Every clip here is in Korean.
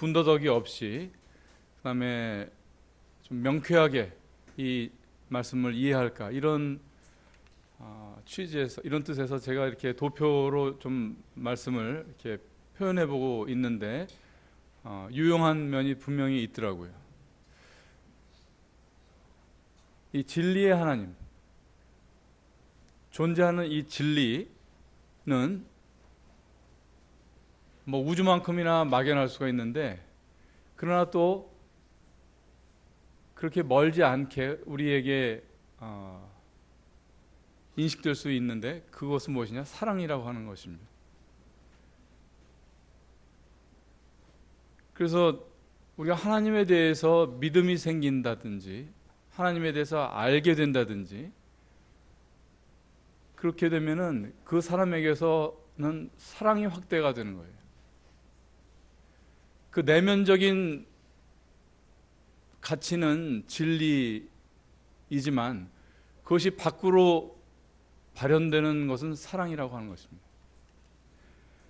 군더더기 없이 그다음에 좀 명쾌하게 이 말씀을 이해할까 이런 어, 취지에서 이런 뜻에서 제가 이렇게 도표로 좀 말씀을 이렇게 표현해 보고 있는데 어, 유용한 면이 분명히 있더라고요. 이 진리의 하나님 존재하는 이 진리는 뭐 우주만큼이나 막연할 수가 있는데 그러나 또 그렇게 멀지 않게 우리에게 어, 인식될 수 있는데 그것은 무엇이냐 사랑이라고 하는 것입니다. 그래서 우리가 하나님에 대해서 믿음이 생긴다든지 하나님에 대해서 알게 된다든지 그렇게 되면은 그 사람에게서는 사랑이 확대가 되는 거예요. 그 내면적인 가치는 진리이지만 그것이 밖으로 발현되는 것은 사랑이라고 하는 것입니다.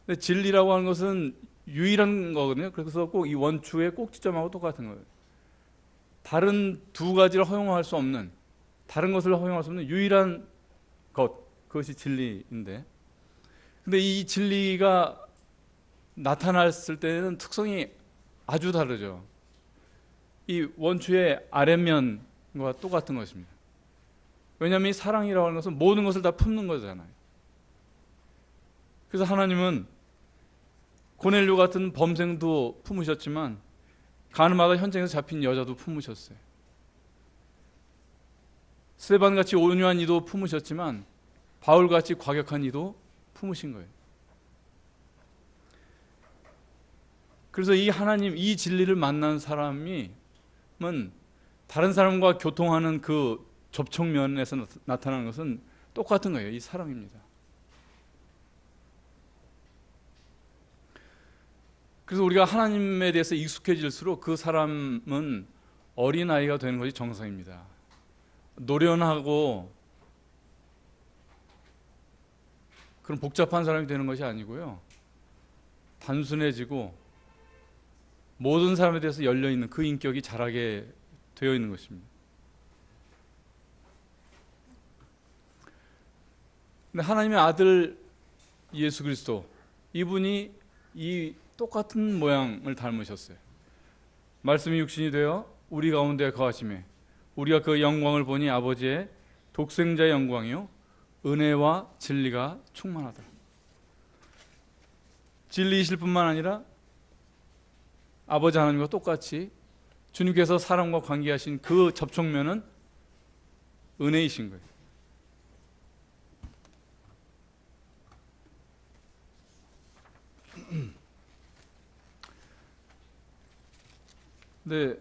근데 진리라고 하는 것은 유일한 거거든요. 그래서 꼭 이 원추의 꼭지점하고 똑같은 거예요. 다른 두 가지를 허용할 수 없는 다른 것을 허용할 수 없는 유일한 것 그것이 진리인데 근데 이 진리가 나타났을 때는 특성이 아주 다르죠. 이 원추의 아랫면과 똑같은 것입니다. 왜냐하면 이 사랑이라고 하는 것은 모든 것을 다 품는 거잖아요. 그래서 하나님은 고넬료 같은 범생도 품으셨지만 가늠하다 현장에서 잡힌 여자도 품으셨어요. 스테반 같이 온유한 이도 품으셨지만 바울 같이 과격한 이도 품으신 거예요. 그래서 이 하나님 이 진리를 만난 사람이 은 다른 사람과 교통하는 그 접촉면에서 나타나는 것은 똑같은 거예요. 이 사랑입니다. 그래서 우리가 하나님에 대해서 익숙해질수록 그 사람은 어린아이가 되는 것이 정상입니다. 노련하고 그런 복잡한 사람이 되는 것이 아니고요. 단순해지고 모든 사람에 대해서 열려 있는 그 인격이 자라게 되어 있는 것입니다. 근데 하나님의 아들 예수 그리스도 이분이 이 똑같은 모양을 닮으셨어요. 말씀이 육신이 되어 우리 가운데 거하심에 우리가 그 영광을 보니 아버지의 독생자의 영광이요 은혜와 진리가 충만하다. 진리이실 뿐만 아니라 아버지 하나님과 똑같이 주님께서 사람과 관계하신 그 접촉면은 은혜이신 거예요. 근데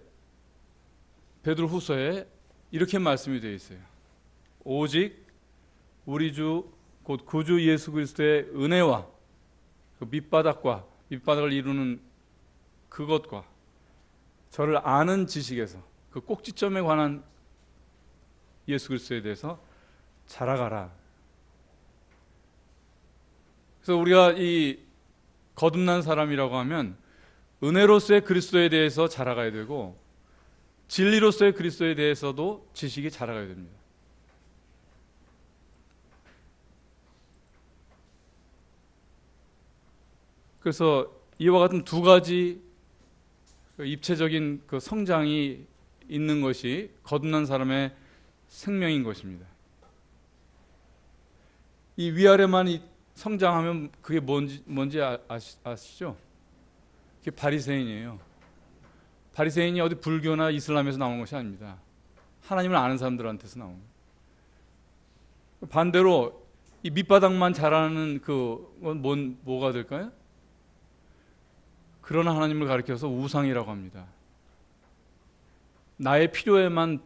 베드로 후서에 이렇게 말씀이 되어 있어요. 오직 우리 주 곧 구주 예수 그리스도의 은혜와 그 밑바닥과 밑바닥을 이루는 그것과 저를 아는 지식에서 그 꼭지점에 관한 예수 그리스도에 대해서 자라가라. 그래서 우리가 이 거듭난 사람이라고 하면 은혜로서의 그리스도에 대해서 자라가야 되고 진리로서의 그리스도에 대해서도 지식이 자라가야 됩니다. 그래서 이와 같은 두 가지 그 입체적인 그 성장이 있는 것이 거듭난 사람의 생명인 것입니다. 이 위아래만 성장하면 그게 뭔지 뭔지 아, 아시죠? 그게 바리새인이에요. 바리새인이 어디 불교나 이슬람에서 나온 것이 아닙니다. 하나님을 아는 사람들한테서 나온. 반대로 이 밑바닥만 자라는 그건 뭔 뭐가 될까요? 그런 하나님을 가리켜서 우상이라고 합니다. 나의 필요에만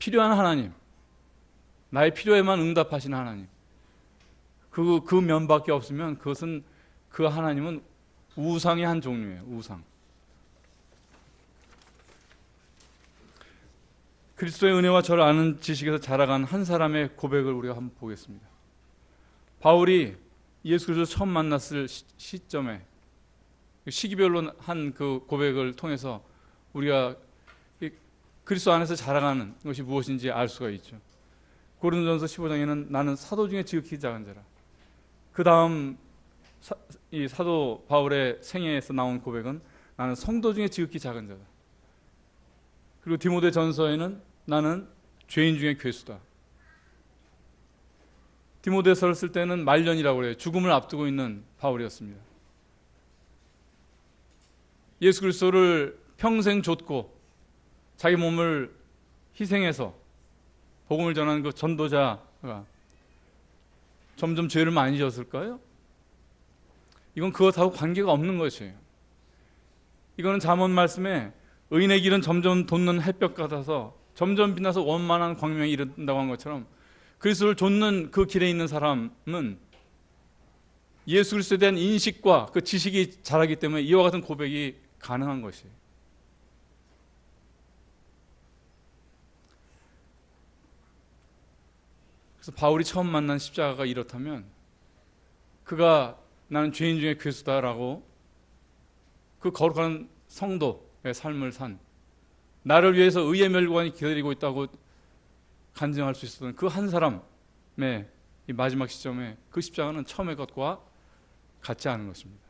필요한 하나님, 나의 필요에만 응답하시는 하나님. 그, 그 면밖에 없으면 그것은 그 하나님은 우상의 한 종류예요. 우상. 그리스도의 은혜와 저를 아는 지식에서 자라간 한 사람의 고백을 우리가 한번 보겠습니다. 바울이 예수 그리스도 처음 만났을 시, 점에 시기별로 한 그 고백을 통해서 우리가 이 그리스도 안에서 자라가는 것이 무엇인지 알 수가 있죠. 고린도전서 15장에는 나는 사도 중에 지극히 작은 자라. 그 다음 이 사도 바울의 생애에서 나온 고백은 나는 성도 중에 지극히 작은 자다. 그리고 디모데 전서에는 나는 죄인 중에 괴수다. 디모데서를 쓸 때는 말년이라고 그래요. 죽음을 앞두고 있는 바울이었습니다. 예수 그리스도를 평생 좇고 자기 몸을 희생해서 복음을 전하는 그 전도자가 점점 죄를 많이 졌을까요? 이건 그것하고 관계가 없는 것이에요. 이거는 잠언 말씀에 의인의 길은 점점 돋는 햇볕 같아서 점점 빛나서 원만한 광명이 이른다고 한 것처럼 그리스도를 좇는 그 길에 있는 사람은 예수 그리스도에 대한 인식과 그 지식이 자라기 때문에 이와 같은 고백이 가능한 것이에요. 그래서 바울이 처음 만난 십자가가 이렇다면 그가 나는 죄인 중에 괴수다라고 그 거룩한 성도의 삶을 산 나를 위해서 의의 멸관이 기다리고 있다고 간증할 수 있었던 그 한 사람의 이 마지막 시점에 그 십자가는 처음의 것과 같지 않은 것입니다.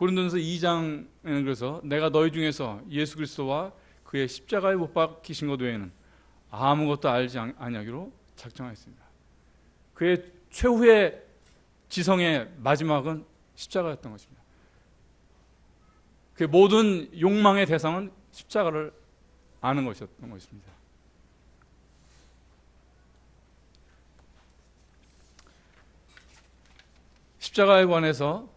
고린도전서 2장에는 그래서 내가 너희 중에서 예수 그리스도와 그의 십자가에 못 박히신 것 외에는 아무것도 알지 아니하기로 작정하였습니다. 그의 최후의 지성의 마지막은 십자가였던 것입니다. 그 모든 욕망의 대상은 십자가를 아는 것이었던 것입니다. 십자가에 관해서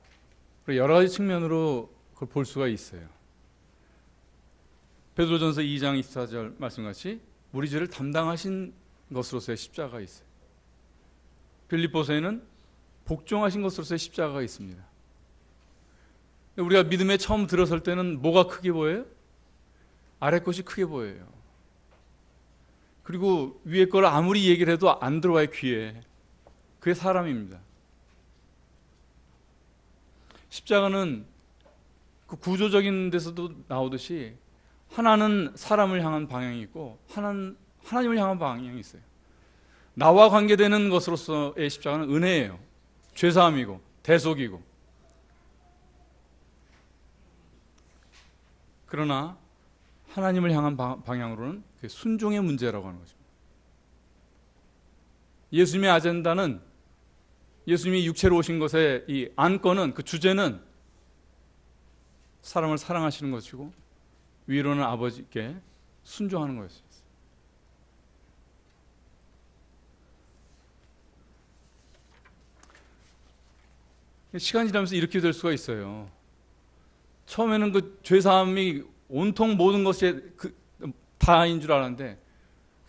여러 가지 측면으로 그걸 볼 수가 있어요. 베드로전서 2장 24절 말씀같이 우리 죄를 담당하신 것으로서의 십자가가 있어요. 빌립보서에는 복종하신 것으로서의 십자가가 있습니다. 우리가 믿음에 처음 들어설 때는 뭐가 크게 보여요? 아래 것이 크게 보여요. 그리고 위에 걸 아무리 얘기를 해도 안 들어와요, 귀에. 그게 사람입니다. 십자가는 그 구조적인 데서도 나오듯이 하나는 사람을 향한 방향이 있고 하나는 하나님을 향한 방향이 있어요. 나와 관계되는 것으로서의 십자가는 은혜예요. 죄사함이고 대속이고. 그러나 하나님을 향한 방향으로는 순종의 문제라고 하는 것입니다. 예수님의 아젠다는 예수님이 육체로 오신 것의 이 안건은 그 주제는 사람을 사랑하시는 것이고 위로는 아버지께 순종하는 것이었어요. 시간이 지나면서 이렇게 될 수가 있어요. 처음에는 그 죄사함이 온통 모든 것이 그 다인 줄 알았는데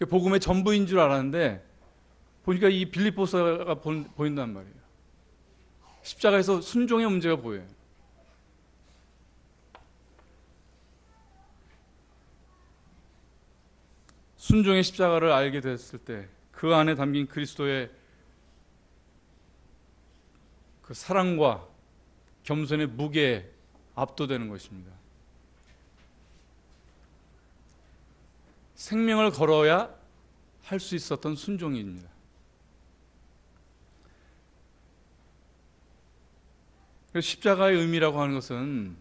복음의 전부인 줄 알았는데 보니까 이 빌립보서가 보인단 말이에요. 십자가에서 순종의 문제가 보여요. 순종의 십자가를 알게 됐을 때 그 안에 담긴 그리스도의 그 사랑과 겸손의 무게에 압도되는 것입니다. 생명을 걸어야 할 수 있었던 순종입니다. 십자가의 의미라고 하는 것은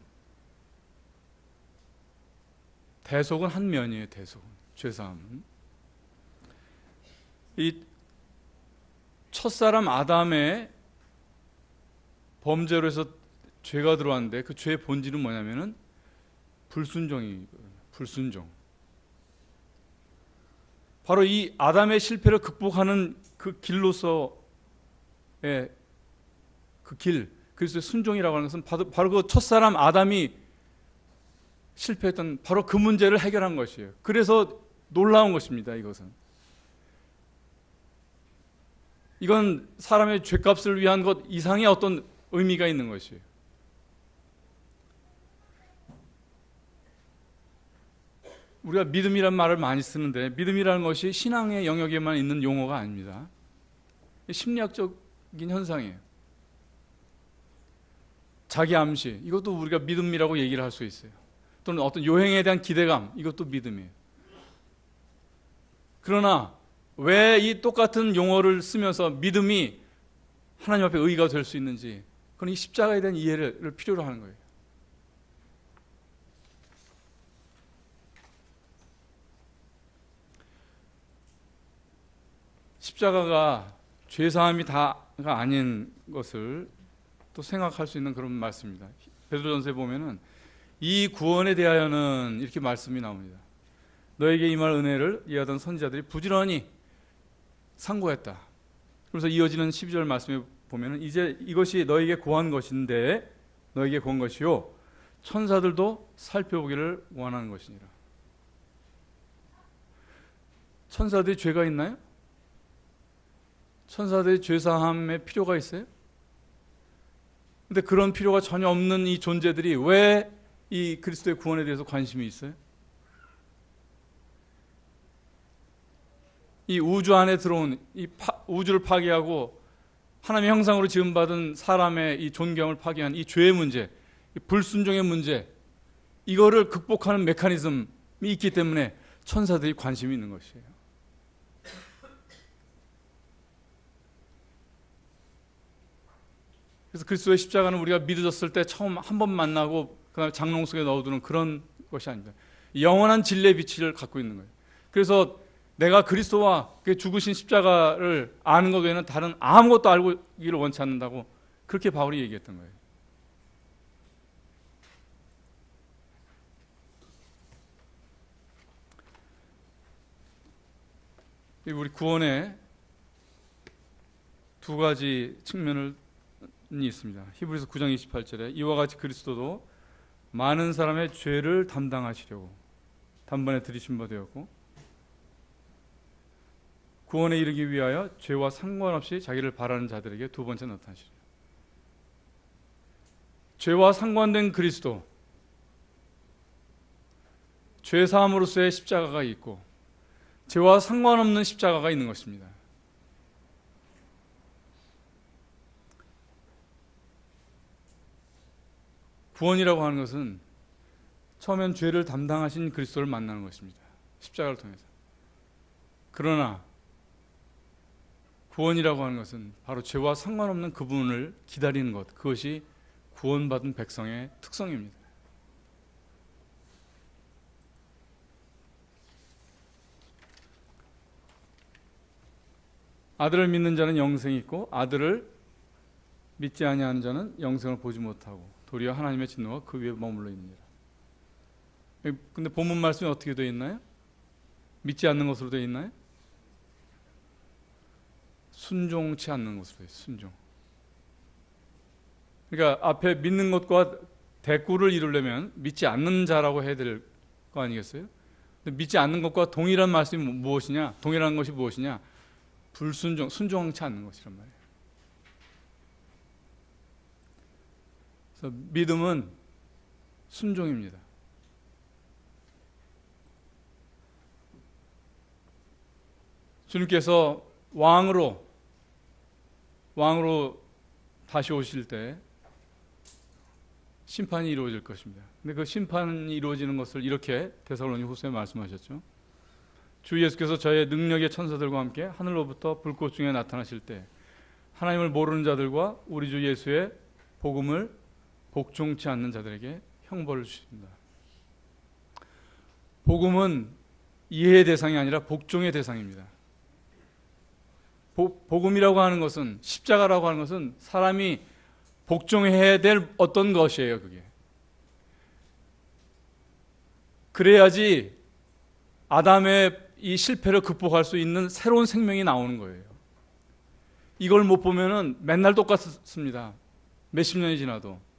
대속은 한 면이에요. 대속은 죄사함은 이 첫사람 아담의 범죄로 해서 죄가 들어왔는데 그 죄의 본질은 뭐냐면은 불순종이 불순종. 바로 이 아담의 실패를 극복하는 그 길로서의 그 길, 그래서 순종이라고 하는 것은 바로, 바로 그 첫사람 아담이 실패했던 바로 그 문제를 해결한 것이에요. 그래서 놀라운 것입니다. 이것은 이건 사람의 죄값을 위한 것 이상의 어떤 의미가 있는 것이에요. 우리가 믿음이란 말을 많이 쓰는데 믿음이라는 것이 신앙의 영역에만 있는 용어가 아닙니다. 심리학적인 현상이에요. 자기 암시 이것도 우리가 믿음이라고 얘기를 할 수 있어요. 또는 어떤 요행에 대한 기대감 이것도 믿음이에요. 그러나 왜 이 똑같은 용어를 쓰면서 믿음이 하나님 앞에 의의가 될 수 있는지 그건 이 십자가에 대한 이해를 필요로 하는 거예요. 십자가가 죄사함이 다가 아닌 것을 또 생각할 수 있는 그런 말씀입니다. 베드로전서에 보면은 이 구원에 대하여는 이렇게 말씀이 나옵니다. 너에게 임할 은혜를 이해하던 선지자들이 부지런히 상고했다. 그래서 이어지는 12절 말씀에 보면은 이제 이것이 너에게 구한 것인데 너에게 구한 것이요 천사들도 살펴보기를 원하는 것이니라. 천사들이 죄가 있나요? 천사들이 죄사함의 필요가 있어요? 근데 그런 필요가 전혀 없는 이 존재들이 왜 이 그리스도의 구원에 대해서 관심이 있어요? 이 우주 안에 들어온 이 파, 우주를 파괴하고 하나님의 형상으로 지음받은 사람의 이 존경을 파괴한 이 죄의 문제, 이 불순종의 문제, 이거를 극복하는 메커니즘이 있기 때문에 천사들이 관심이 있는 것이에요. 그래서 그리스도의 십자가는 우리가 믿어졌을 때 처음 한 번 만나고 그다음에 장롱 속에 넣어두는 그런 것이 아닙니다. 영원한 진리의 빛을 갖고 있는 거예요. 그래서 내가 그리스도와 그 죽으신 십자가를 아는 것 외에는 다른 아무것도 알기를 원치 않는다고 그렇게 바울이 얘기했던 거예요. 우리 구원의 두 가지 측면을 있습니다. 히브리서 9장 28절에 이와 같이 그리스도도 많은 사람의 죄를 담당하시려고 단번에 들이신 바 되었고 구원에 이르기 위하여 죄와 상관없이 자기를 바라는 자들에게 두 번째 나타나시리라. 죄와 상관된 그리스도 죄 사함으로서의 십자가가 있고 죄와 상관없는 십자가가 있는 것입니다. 구원이라고 하는 것은 처음엔 죄를 담당하신 그리스도를 만나는 것입니다. 십자가를 통해서. 그러나 구원이라고 하는 것은 바로 죄와 상관없는 그분을 기다리는 것. 그것이 구원받은 백성의 특성입니다. 아들을 믿는 자는 영생이 있고 아들을 믿지 아니하는 자는 영생을 보지 못하고 도리어 하나님의 진노가 그 위에 머물러 있느니라. 근데 본문 말씀이 어떻게 되어 있나요? 믿지 않는 것으로 되어 있나요? 순종치 않는 것으로 되어 있어요. 순종. 그러니까 앞에 믿는 것과 대꾸를 이루려면 믿지 않는 자라고 해야 될 거 아니겠어요? 믿지 않는 것과 동일한 말씀이 무엇이냐? 동일한 것이 무엇이냐? 불순종, 순종치 않는 것이란 말이에요. 그래서 믿음은 순종입니다. 주님께서 왕으로 왕으로 다시 오실 때 심판이 이루어질 것입니다. 근데 그 심판이 이루어지는 것을 이렇게 데살로니 후서에 말씀하셨죠. 주 예수께서 저의 능력의 천사들과 함께 하늘로부터 불꽃 중에 나타나실 때 하나님을 모르는 자들과 우리 주 예수의 복음을 복종치 않는 자들에게 형벌을 주신다. 복음은 이해의 대상이 아니라 복종의 대상입니다. 보, 복음이라고 하는 것은 십자가라고 하는 것은 사람이 복종해야 될 어떤 것이에요, 그게. 그래야지 아담의 이 실패를 극복할 수 있는 새로운 생명이 나오는 거예요. 이걸 못 보면은 맨날 똑같습니다. 몇십 년이 지나도.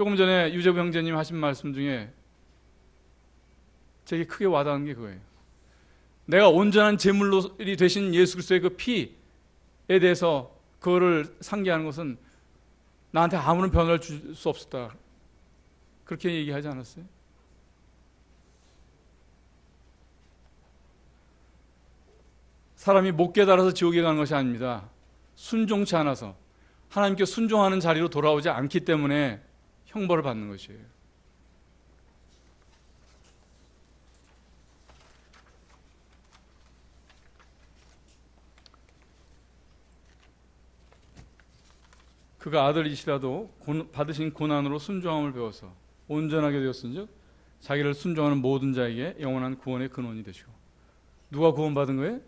조금 전에 유재부 형제님 하신 말씀 중에 제게 크게 와닿은 게 그거예요. 내가 온전한 제물이 되신 예수 그리스도의 그 피에 대해서 그거를 상기하는 것은 나한테 아무런 변화를 줄 수 없었다. 그렇게 얘기하지 않았어요? 사람이 못 깨달아서 지옥에 가는 것이 아닙니다. 순종치 않아서 하나님께 순종하는 자리로 돌아오지 않기 때문에 형벌을 받는 것이에요. 그가 아들이시라도 고- 받으신 고난으로 순종함을 배워서 온전하게 되었은즉 자기를 순종하는 모든 자에게 영원한 구원의 근원이 되시고 누가 구원받은 거예요?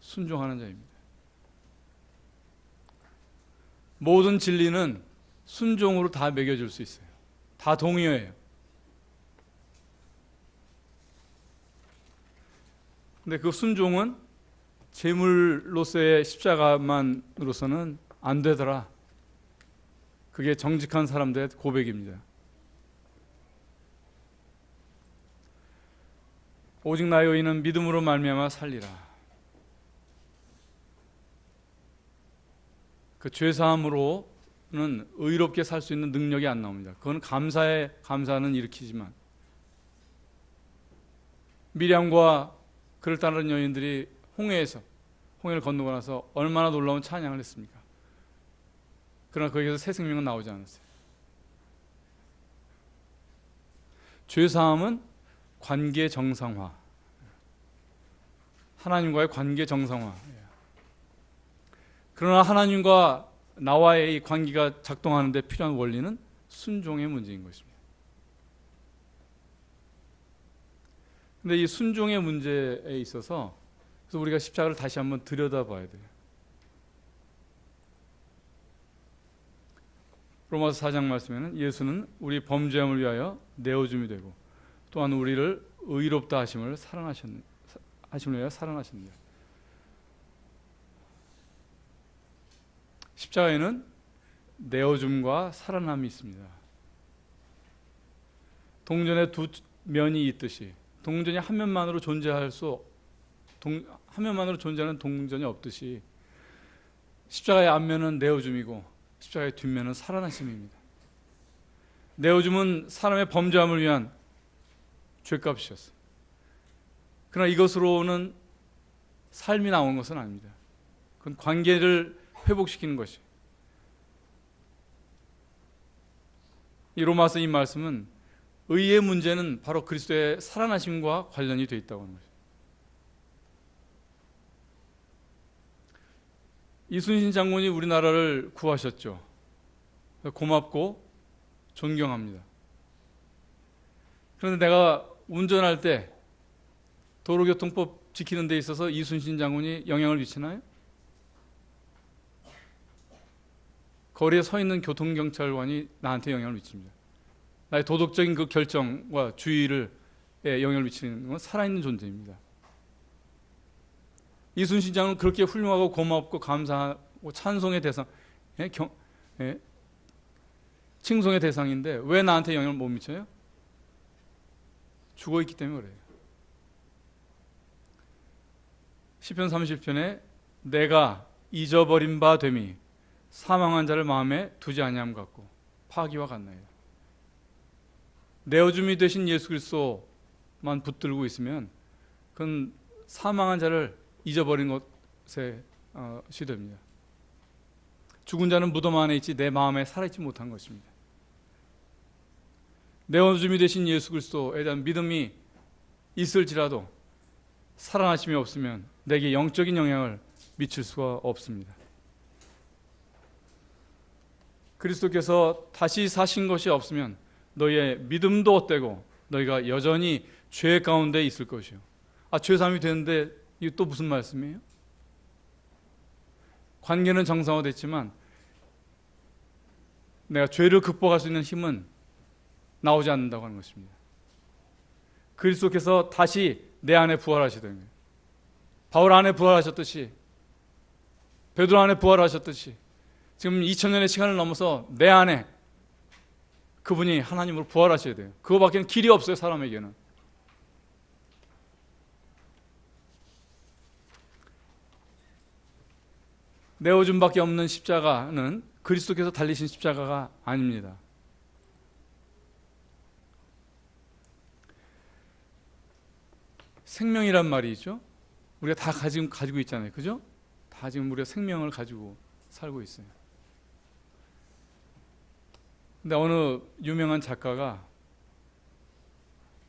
순종하는 자입니다. 모든 진리는 순종으로 다 매겨줄 수 있어요. 다 동의어예요. 근데 그 순종은 제물로서의 십자가만으로서는 안 되더라. 그게 정직한 사람들의 고백입니다. 오직 나의 의인은 믿음으로 말미암아 살리라. 그 죄사함으로 는 의롭게 살 수 있는 능력이 안 나옵니다. 그건 감사에 감사는 일으키지만 미량과 그를 따르는 여인들이 홍해에서 홍해를 건너고 나서 얼마나 놀라운 찬양을 했습니까? 그러나 거기에서 새 생명은 나오지 않았어요. 죄 사함은 관계 정상화. 하나님과의 관계 정상화. 그러나 하나님과 나와의 이 관계가 작동하는데 필요한 원리는 순종의 문제인 것입니다. 근데 이 순종의 문제에 있어서 그래서 우리가 십자가를 다시 한번 들여다봐야 돼요. 로마서 4장 말씀에는 예수는 우리 범죄함을 위하여 내어줌이 되고 또한 우리를 의롭다 하심을 사랑하셨 하심을 위하여 사랑하셨느냐. 십자가에는 내어줌과 살아남이 있습니다. 동전의 두 면이 있듯이 동전이 한 면만으로 존재할 수 동, 한 면만으로 존재하는 동전이 없듯이 십자가의 앞면은 내어줌이고 십자가의 뒷면은 살아나심입니다. 내어줌은 사람의 범죄함을 위한 죄값이었어요. 그러나 이것으로는 삶이 나온 것은 아닙니다. 그건 관계를 회복시키는 것이. 이 로마서 이 말씀은 의의 문제는 바로 그리스도의 살아나심과 관련이 되어 있다고 하는 것입니다. 이순신 장군이 우리나라를 구하셨죠. 고맙고 존경합니다. 그런데 내가 운전할 때 도로교통법 지키는 데 있어서 이순신 장군이 영향을 미치나요? 거리에 서 있는 교통경찰관이 나한테 영향을 미칩니다. 나의 도덕적인 그 결정과 주의를 영향을 미치는 건 살아있는 존재입니다. 이순신 장은 그렇게 훌륭하고 고맙고 감사하고 찬송의 대상, 예? 경, 예? 칭송의 대상인데 왜 나한테 영향을 못 미쳐요? 죽어 있기 때문에 그래요. 시편 30편에 내가 잊어버린 바 됨이 사망한 자를 마음에 두지 아니함 같고 파기와 같나이다. 내어줌이 되신 예수 그리스도만 붙들고 있으면 그건 사망한 자를 잊어버린 것에 어, 시됩니다. 죽은 자는 무덤 안에 있지 내 마음에 살아있지 못한 것입니다. 내어줌이 되신 예수 그리스도에 대한 믿음이 있을지라도 살아나심이 없으면 내게 영적인 영향을 미칠 수가 없습니다. 그리스도께서 다시 사신 것이 없으면 너희의 믿음도 헛되고 너희가 여전히 죄 가운데 있을 것이요. 아, 죄 사함이 되는데 이게 또 무슨 말씀이에요? 관계는 정상화됐지만 내가 죄를 극복할 수 있는 힘은 나오지 않는다고 하는 것입니다. 그리스도께서 다시 내 안에 부활하시던 거예요. 바울 안에 부활하셨듯이 베드로 안에 부활하셨듯이 지금 2000년의 시간을 넘어서 내 안에 그분이 하나님으로 부활하셔야 돼요. 그거밖에는 길이 없어요, 사람에게는. 내어줌밖에 없는 십자가는 그리스도께서 달리신 십자가가 아닙니다. 생명이란 말이죠. 우리가 다 가지고, 가지고 있잖아요. 그죠? 다 지금 우리가 생명을 가지고 살고 있어요. 근데 어느 유명한 작가가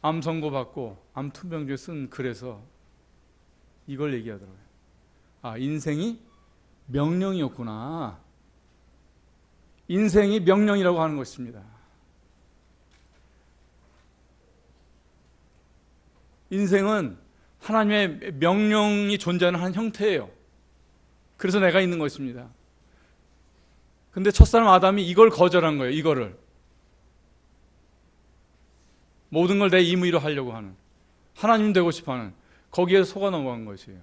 암 선고 받고 암 투병주에 쓴 글에서 이걸 얘기하더라고요. 아, 인생이 명령이었구나. 인생이 명령이라고 하는 것입니다. 인생은 하나님의 명령이 존재하는 한 형태예요. 그래서 내가 있는 것입니다. 근데 첫사람 아담이 이걸 거절한 거예요. 이거를. 모든 걸 내 임의로 하려고 하는. 하나님 되고 싶어 하는. 거기에 속아 넘어간 것이에요.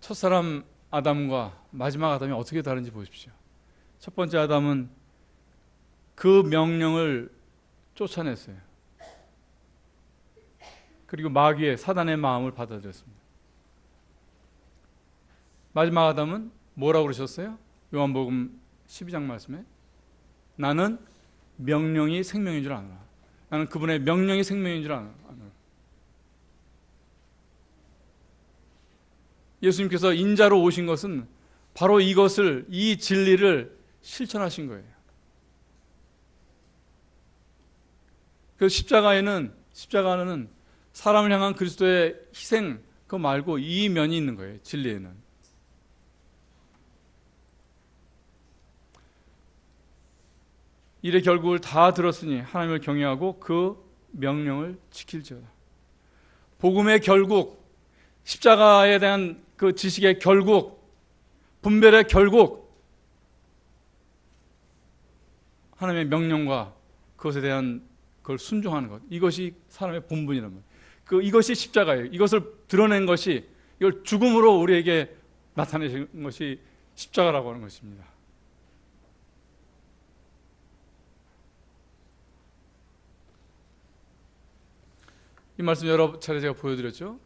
첫사람 아담과 마지막 아담이 어떻게 다른지 보십시오. 첫 번째 아담은 그 명령을 쫓아냈어요. 그리고 마귀의 사단의 마음을 받아들였습니다. 마지막 아담은 뭐라고 그러셨어요? 요한복음 12장 말씀에 나는 명령이 생명인 줄 아노라. 나는 그분의 명령이 생명인 줄 아노라. 예수님께서 인자로 오신 것은 바로 이것을 이 진리를 실천하신 거예요. 그 십자가에는 십자가는 사람을 향한 그리스도의 희생 그 말고 이 면이 있는 거예요. 진리에는. 일의 결국을 다 들었으니 하나님을 경외하고 그 명령을 지킬지어다. 복음의 결국 십자가에 대한 그 지식의 결국 분별의 결국 하나님의 명령과 그것에 대한 그걸 순종하는 것 이것이 사람의 본분이란 말이에요. 그 이것이 십자가예요. 이것을 드러낸 것이 이걸 죽음으로 우리에게 나타내신 것이 십자가라고 하는 것입니다. 이 말씀 여러 차례 제가 보여드렸죠.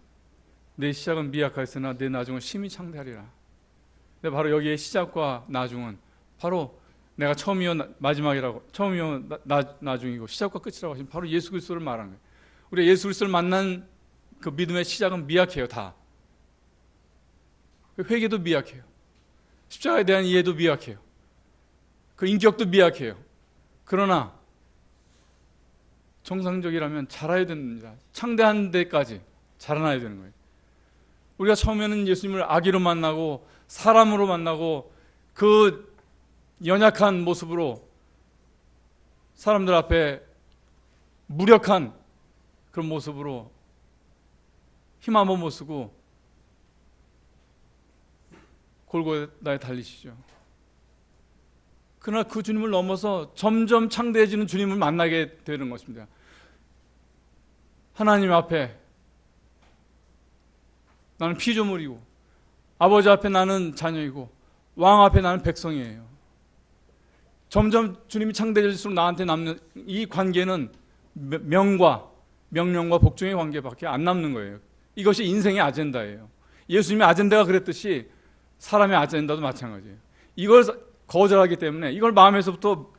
내 시작은 미약하였으나 내 나중은 심히 창대하리라. 근데 바로 여기에 시작과 나중은 바로 내가 처음이요 마지막이라고 처음이요 나, 나, 중이고 시작과 끝이라고 하시면 바로 예수 그리스도를 말하는 거예요. 우리 예수 그리스도를 만난 그 믿음의 시작은 미약해요 다. 그 회개도 미약해요. 십자가에 대한 이해도 미약해요. 그 인격도 미약해요. 그러나 정상적이라면 자라야 됩니다. 창대한 데까지 자라나야 되는 거예요. 우리가 처음에는 예수님을 아기로 만나고 사람으로 만나고 그 연약한 모습으로 사람들 앞에 무력한 그런 모습으로 힘 한번 못 쓰고 골고다에 달리시죠. 그러나 그 주님을 넘어서 점점 창대해지는 주님을 만나게 되는 것입니다. 하나님 앞에 나는 피조물이고 아버지 앞에 나는 자녀이고 왕 앞에 나는 백성이에요. 점점 주님이 창대해질수록 나한테 남는 이 관계는 명과 명령과 복종의 관계밖에 안 남는 거예요. 이것이 인생의 아젠다예요. 예수님의 아젠다가 그랬듯이 사람의 아젠다도 마찬가지예요. 이걸 거절하기 때문에 이걸 마음에서부터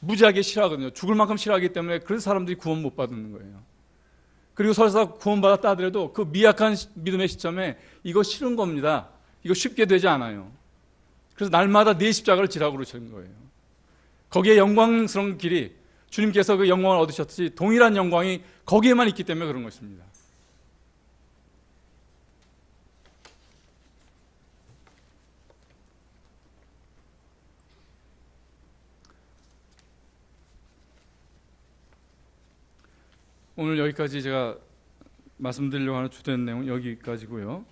무지하게 싫어하거든요. 죽을 만큼 싫어하기 때문에 그래서 사람들이 구원 못 받는 거예요. 그리고 설사 구원받았다 하더라도 그 미약한 믿음의 시점에 이거 싫은 겁니다. 이거 쉽게 되지 않아요. 그래서 날마다 네 십자가를 지라고 그러시는 거예요. 거기에 영광스러운 길이 주님께서 그 영광을 얻으셨듯이 동일한 영광이 거기에만 있기 때문에 그런 것입니다. 오늘 여기까지 제가 말씀드리려고 하는 주된 내용 여기까지고요.